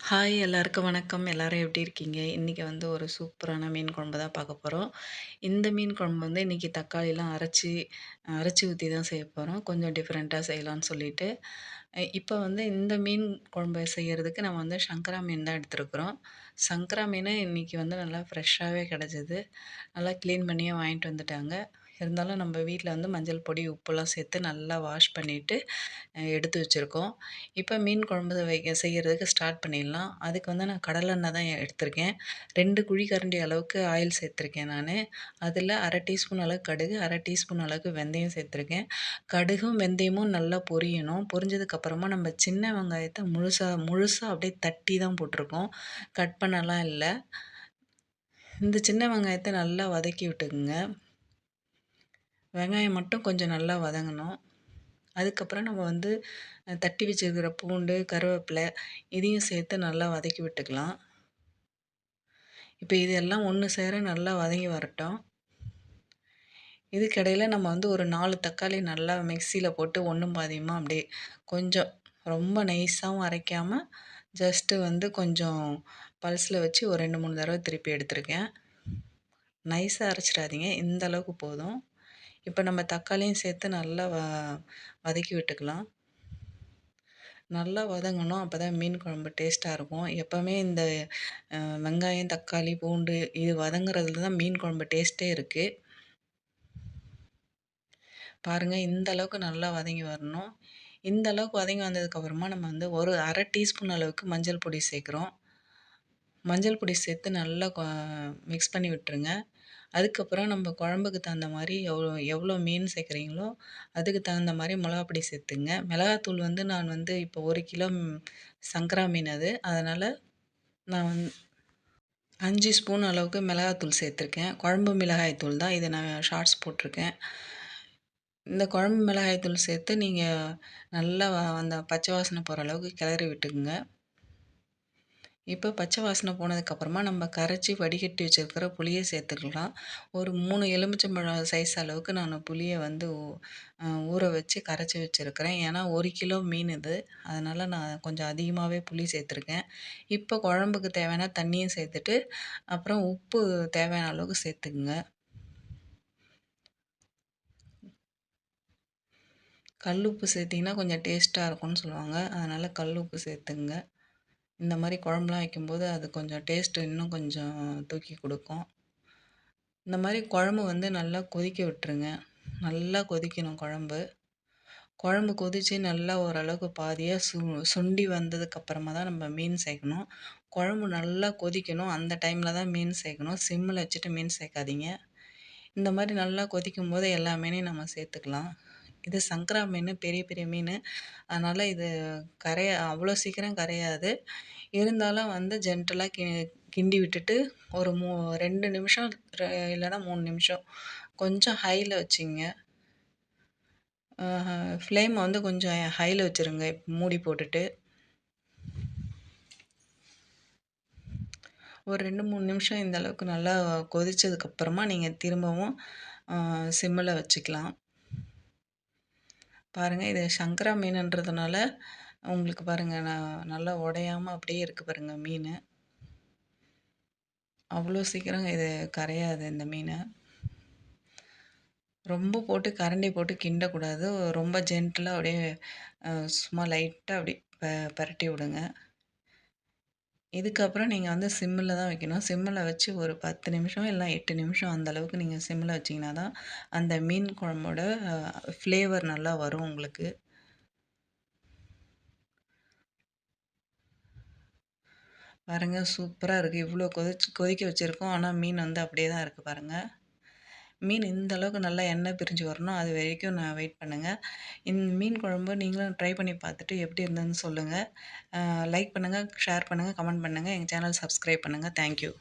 Hi எல்லாருக்கும் வணக்கம். எல்லாரும் எப்படி இருக்கீங்க? இன்றைக்கி வந்து ஒரு சூப்பரான மீன் குழம்பு தான் பார்க்க போகிறோம் இந்த மீன் குழம்பு வந்து இன்றைக்கி தக்காளிலாம் அரைச்சி அரைச்சி ஊற்றி தான் செய்ய போகிறோம் கொஞ்சம் டிஃப்ரெண்ட்டாக செய்யலாம்னு சொல்லிட்டு. இப்போ வந்து இந்த மீன் குழம்பு செய்கிறதுக்கு நம்ம வந்து சங்கரா மீன் தான் எடுத்துருக்குறோம். சங்கரா மீன் இன்றைக்கி வந்து நல்லா ஃப்ரெஷ்ஷாகவே கிடச்சிது. நல்லா க்ளீன் பண்ணியே வாங்கிட்டு வந்துட்டாங்க. இருந்தாலும் நம்ம வீட்டில் வந்து மஞ்சள் பொடி உப்புலாம் சேர்த்து நல்லா வாஷ் பண்ணிவிட்டு எடுத்து வச்சுருக்கோம். இப்போ மீன் குழம்பு வைக்க செய்கிறதுக்கு ஸ்டார்ட் பண்ணிடலாம். அதுக்கு வந்து நான் கடலெண்ணெய் தான் எடுத்திருக்கேன். ரெண்டு குழி கரண்டி அளவுக்கு ஆயில் சேர்த்துருக்கேன் நான். அதில் அரை டீஸ்பூன் அளவுக்கு கடுகு அரை டீஸ்பூன் அளவுக்கு வெந்தயம் சேர்த்துருக்கேன். கடுகும் வெந்தயமும் நல்லா பொரியணும். பொரிஞ்சதுக்கப்புறமா நம்ம சின்ன வெங்காயத்தை முழுசாக முழுசாக அப்படியே தட்டி தான் போட்டிருக்கோம். கட் பண்ணலாம் இல்லை. இந்த சின்ன வெங்காயத்தை நல்லா வதக்கி விட்டுக்குங்க. வெங்காயம் மட்டும் கொஞ்சம் நல்லா வதங்கணும். அதுக்கப்புறம் நம்ம வந்து தட்டி வச்சுருக்கிற பூண்டு கருவேப்பிலை இதையும் சேர்த்து நல்லா வதக்கி விட்டுக்கலாம். இப்போ இதெல்லாம் ஒன்று சேர நல்லா வதங்கி வரட்டும். இதுக்கிடையில் நம்ம வந்து ஒரு நாலு தக்காளி நல்லா மிக்சியில் போட்டு ஒன்றும் பாதியமாக அப்படியே கொஞ்சம் ரொம்ப நைஸாகவும் அரைக்காமல் ஜஸ்ட்டு வந்து கொஞ்சம் பல்ஸில் வச்சு ஒரு ரெண்டு மூணு தடவை திருப்பி எடுத்திருக்கேன். நைஸாக அரைச்சிடாதீங்க. இந்த அளவுக்கு போதும். இப்போ நம்ம தக்காளியும் சேர்த்து நல்லா வ வதக்கி விட்டுக்கலாம். நல்லா வதங்கணும். அப்போ தான் மீன் குழம்பு டேஸ்ட்டாக இருக்கும். எப்போவுமே இந்த வெங்காயம் தக்காளி பூண்டு இது வதங்குறதுல தான் மீன் குழம்பு டேஸ்ட்டே இருக்குது பாருங்கள் இந்த அளவுக்கு நல்லா வதங்கி வரணும். இந்த அளவுக்கு வதங்கி வந்ததுக்கப்புறமா நம்ம வந்து ஒரு அரை டீஸ்பூன் அளவுக்கு மஞ்சள் பொடி சேர்க்குறோம். மஞ்சள் பொடி சேர்த்து நல்லா மிக்ஸ் பண்ணி விட்டுருங்க. அதுக்கப்புறம் நம்ம குழம்புக்கு தகுந்த மாதிரி எவ்வளோ எவ்வளோ மீன் சேர்க்குறீங்களோ அதுக்கு தகுந்த மாதிரி மிளகாப்பொடி சேர்த்துங்க. மிளகாத்தூள் வந்து நான் வந்து இப்போ ஒரு கிலோ சங்கரா மீன் அது. அதனால் நான் வந் அஞ்சு ஸ்பூன் அளவுக்கு மிளகாத்தூள் சேர்த்துருக்கேன். குழம்பு மிளகாய் தூள் தான். இதை நான் ஷார்ட்ஸ் போட்டிருக்கேன். இந்த குழம்பு மிளகாய் தூள் சேர்த்து நீங்கள் நல்லா அந்த பச்சை வாசனை போகிற அளவுக்கு கிளறி விட்டுக்குங்க. இப்போ பச்சை வாசனை போனதுக்கப்புறமா நம்ம கரைச்சி வடிகட்டி வச்சுருக்கிற புளியை சேர்த்துக்கலாம். ஒரு மூணு எலுமிச்சம்பழம் சைஸ் அளவுக்கு நான் புளியை வந்து ஊற வச்சு கரைச்சி வச்சுருக்கிறேன். ஏன்னா ஒரு கிலோ மீன் இது. அதனால் நான் கொஞ்சம் அதிகமாகவே புளி சேர்த்துருக்கேன். இப்போ குழம்புக்கு தேவையான தண்ணியும் சேர்த்துட்டு அப்புறம் உப்பு தேவையான அளவுக்கு சேர்த்துக்குங்க. கல் உப்பு சேர்த்திங்கன்னா கொஞ்சம் டேஸ்ட்டாக இருக்கும்னு சொல்லுவாங்க. அதனால் கல் உப்பு சேர்த்துங்க இந்த மாதிரி குழம்புலாம் வைக்கும்போது அது கொஞ்சம் டேஸ்ட்டு இன்னும் கொஞ்சம் தூக்கி கொடுக்கும். இந்த மாதிரி குழம்பு வந்து நல்லா கொதிக்க விட்டுருங்க. நல்லா கொதிக்கணும் குழம்பு. குழம்பு கொதித்து நல்லா ஓரளவுக்கு பாதியாக சு சுண்டி வந்ததுக்கப்புறமா தான் நம்ம மீன் சேர்க்கணும். குழம்பு நல்லா கொதிக்கணும். அந்த டைமில் தான் மீன் சேர்க்கணும். சிம்மில் வச்சுட்டு மீன் சேர்க்காதீங்க. இந்த மாதிரி நல்லா கொதிக்கும் போது எல்லா மீனையும் நம்ம சேர்த்துக்கலாம். இது சங்கரா மீன் பெரிய பெரிய மீன். அதனால் இது கரைய அவ்வளோ சீக்கிரம் கரையாது. இருந்தாலும் வந்து ஜென்டலாக கி கிண்டி விட்டுட்டு ஒரு மூ ரெண்டு நிமிஷம் இல்லைன்னா மூணு நிமிஷம். கொஞ்சம் ஹையில் வச்சிங்க. ஃப்ளேமை வந்து கொஞ்சம் ஹையில் வச்சுருங்க. மூடி போட்டுட்டு. ஒரு ரெண்டு மூணு நிமிஷம் இந்த அளவுக்கு நல்லா கொதித்ததுக்கப்புறமா நீங்கள் திரும்பவும் சிம்மில் வச்சுக்கலாம். பாருங்கள் இது சங்கரா மீனுன்றதுனால உங்களுக்கு பாருங்கள் நான் நல்லா உடையாமல் அப்படியே இருக்குது பாருங்கள் மீன். அவ்வளோ சீக்கிரம் இது கரையாது இந்த மீனை. ரொம்ப போட்டு கரண்டி போட்டு கிண்டக்கூடாது. ரொம்ப ஜென்டிலாக அப்படியே சும்மா லைட்டாக அப்படி ப பரட்டி விடுங்க. இதுக்கப்புறம் நீங்கள் வந்து சிம்மில் தான் வைக்கணும். சிம்மில் வச்சு ஒரு பத்து நிமிஷம் இல்லை எட்டு நிமிஷம் அந்த அளவுக்கு நீங்கள் சிம்மில் வச்சிங்கன்னா தான் அந்த மீன் குழம்போட ஃப்ளேவர் நல்லா வரும் உங்களுக்கு. பாருங்கள் சூப்பராக இருக்குது இவ்வளோ கொதிச்சு கொதிக்க வச்சுருக்கோம். ஆனால் மீன் வந்து அப்படியே தான் இருக்குது பாருங்கள் மீன் இந்த அளவுக்கு நல்லா எண்ணெய் பிரிஞ்சு வரணும் அது வரைக்கும் நான் வெயிட் பண்ணுங்கள் இந்த மீன் குழம்பு நீங்களும் ட்ரை பண்ணி பார்த்துட்டு எப்படி இருந்ததுன்னு சொல்லுங்கள் லைக் பண்ணுங்கள் ஷேர் பண்ணுங்கள் கமெண்ட் பண்ணுங்கள் எங்கள் சேனல் சப்ஸ்கிரைப் பண்ணுங்கள் தேங்க்யூ